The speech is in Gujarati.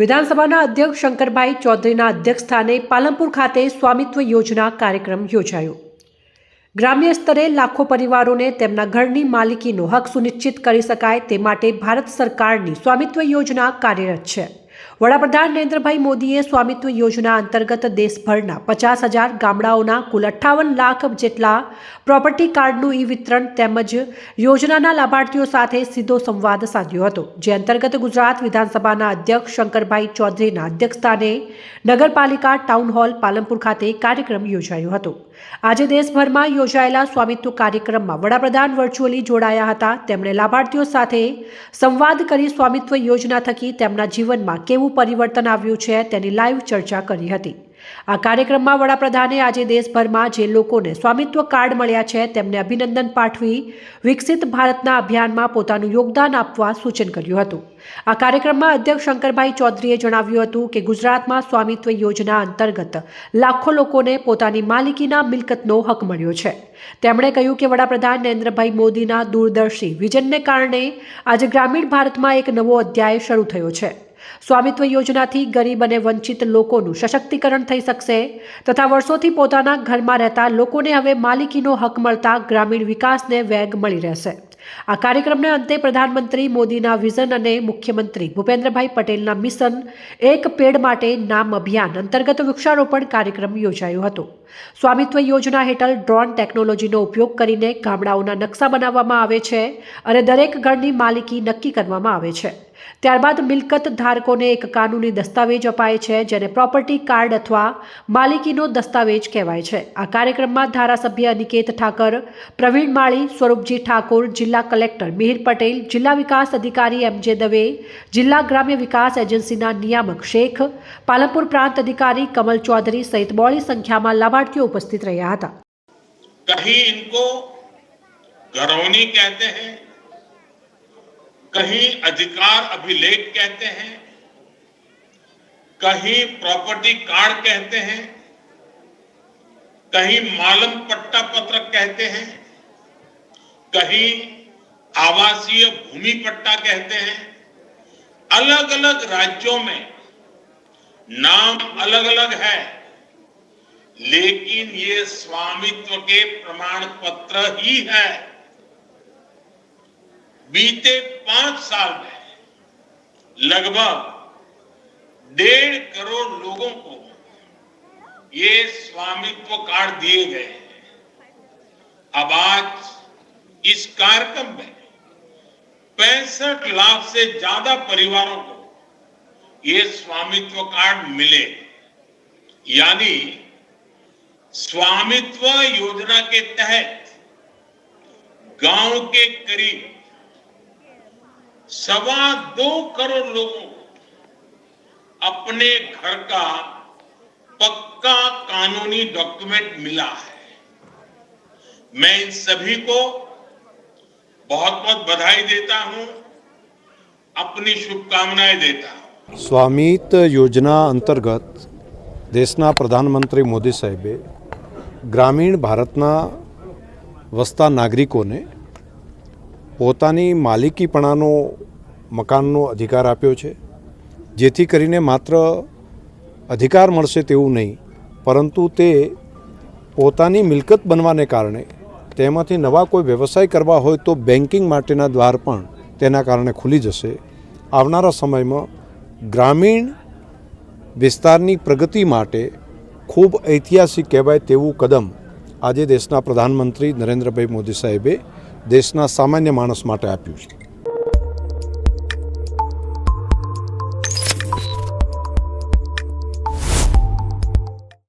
વિધાનસભાના અધ્યક્ષ શંકરભાઈ ચૌધરીના અધ્યક્ષસ્થાને પાલનપુર ખાતે સ્વામિત્વ યોજના કાર્યક્રમ યોજાયો. ગ્રામ્ય સ્તરે લાખો પરિવારોને તેમના ઘરની માલિકીનો હક સુનિશ્ચિત કરી શકાય તે માટે ભારત સરકારની સ્વામિત્વ યોજના કાર્યરત છે. વડાપ્રધાન નરેન્દ્રભાઈ મોદીએ સ્વામિત્વ યોજના અંતર્ગત દેશભરના પચાસ હજાર ગામડાઓના કુલ અઠ્ઠાવન લાખ જેટલા પ્રોપર્ટી કાર્ડનું ઈ વિતરણ તેમજ યોજનાના લાભાર્થીઓ સાથે સીધો સંવાદ સાધ્યો હતો, જે અંતર્ગત ગુજરાત વિધાનસભાના અધ્યક્ષ શંકરભાઈ ચૌધરીના અધ્યક્ષસ્થાને નગરપાલિકા ટાઉન હોલ પાલનપુર ખાતે કાર્યક્રમ યોજાયો હતો. આજે દેશભરમાં યોજાયેલા સ્વામિત્વ કાર્યક્રમમાં વડાપ્રધાન વર્ચ્યુઅલી જોડાયા હતા. તેમણે લાભાર્થીઓ સાથે સંવાદ કરી સ્વામિત્વ યોજના થકી તેમના જીવનમાં કેવું પરિવર્તન આવ્યું છે તેની લાઈવ ચર્ચા કરી હતી. આ કાર્યક્રમમાં વડાપ્રધાને આજે દેશભરમાં જે લોકોને સ્વામિત્વ કાર્ડ મળ્યા છે, તેમને અભિનંદન પાઠવી વિકસિત ભારતના અભિયાનમાં પોતાનું યોગદાન આપવા સૂચન કર્યું હતું. આ કાર્યક્રમમાં અધ્યક્ષ શંકરભાઈ ચૌધરીએ જણાવ્યું હતું કે ગુજરાતમાં સ્વામિત્વ યોજના અંતર્ગત લાખો લોકોને પોતાની માલિકીના મિલકતનો હક મળ્યો છે. તેમણે કહ્યું કે વડાપ્રધાન નરેન્દ્રભાઈ મોદીના દૂરદર્શી વિઝનને કારણે આજે ગ્રામીણ ભારતમાં એક નવો અધ્યાય શરૂ થયો છે. સ્વામિત્વ યોજનાથી ગરીબ અને વંચિત લોકોનું સશક્તિકરણ થઈ શકશે તથા વર્ષોથી પોતાના ઘરમાં રહેતા લોકોને હવે માલિકીનો હક મળતા ગ્રામીણ વિકાસને વેગ મળી રહેશે. આ કાર્યક્રમને અંતે પ્રધાનમંત્રી મોદીના વિઝન અને મુખ્યમંત્રી ભૂપેન્દ્રભાઈ પટેલના મિશન એક પેડ માટે નામ અભિયાન અંતર્ગત વૃક્ષારોપણ કાર્યક્રમ યોજાયો હતો. સ્વામિત્વ યોજના હેઠળ ડ્રોન ટેકનોલોજીનો ઉપયોગ કરીને ગામડાઓના નકશા બનાવવામાં આવે છે અને દરેક ઘરની માલિકી નક્કી કરવામાં આવે છે. ત્યારબાદ મિલકત ધારકોને એક કાનૂની દસ્તાવેજ અપાય છે જેને પ્રોપર્ટી કાર્ડ અથવા માલિકીનો દસ્તાવેજ કહેવાય છે આ કાર્યક્રમમાં ધારાસભ્ય અનિકેત ઠાકર પ્રવીણ માળી સ્વરૂપજી ઠાકોર જિલ્લા કલેક્ટર મિહિર પટેલ જિલ્લા વિકાસ અધિકારી એમ જે દવે જિલ્લા ગ્રામ્ય વિકાસ એજન્સીના નિયામક શેખ પાલનપુર પ્રાંત અધિકારી કમલ ચૌધરી સહિત બહોળી સંખ્યામાં લાભાર્થીઓ ઉપસ્થિત રહ્યા હતા कहीं इनको घरौनी कहते हैं कहीं अधिकार अभिलेख कहते हैं, कहीं प्रॉपर्टी कार्ड कहते हैं, कहीं मालम पट्टा पत्रक कहते हैं, कहीं आवासीय भूमि पट्टा कहते हैं। अलग अलग राज्यों में नाम अलग अलग है, लेकिन ये स्वामित्व के प्रमाण पत्र ही है। बीते पाँच साल में लगभग डेढ़ करोड़ लोगों को ये स्वामित्व कार्ड दिए गए हैं। अब आज इस कार्यक्रम में पैंसठ लाख से ज़्यादा परिवारों को ये स्वामित्व कार्ड मिले। यानी स्वामित्व योजना के तहत गाँव के करीब सवा दो करोड़ लोगों को अपने घर का पक्का कानूनी डॉक्यूमेंट मिला है मैं इन सभी को बहुत बहुत बधाई देता हूं अपनी शुभकामनाएं देता हूं સ્વામિત યોજના અંતર્ગત દેશના પ્રધાનમંત્રી મોદી સાહેબે ગ્રામીણ ભારતના વસતા નાગરિકોને પોતાની માલિકીપણાનો મકાનનો અધિકાર આપ્યો છે. જેથી કરીને માત્ર અધિકાર મળશે તેવું નહીં, પરંતુ તે પોતાની મિલકત બનવાને કારણે, તેમાંથી નવા કોઈ વ્યવસાય કરવા હોય તો બેન્કિંગ માટેના દ્વાર પણ તેના કારણે ખુલી જશે. આવનારા સમયમાં ગ્રામીણ વિસ્તારની પ્રગતિ માટે ખૂબ ઐતિહાસિક કહેવાય તેવું કદમ આજે દેશના પ્રધાનમંત્રી નરેન્દ્રભાઈ મોદી સાહેબે દેશના સામાન્ય માણસ માટે આપ્યું છે.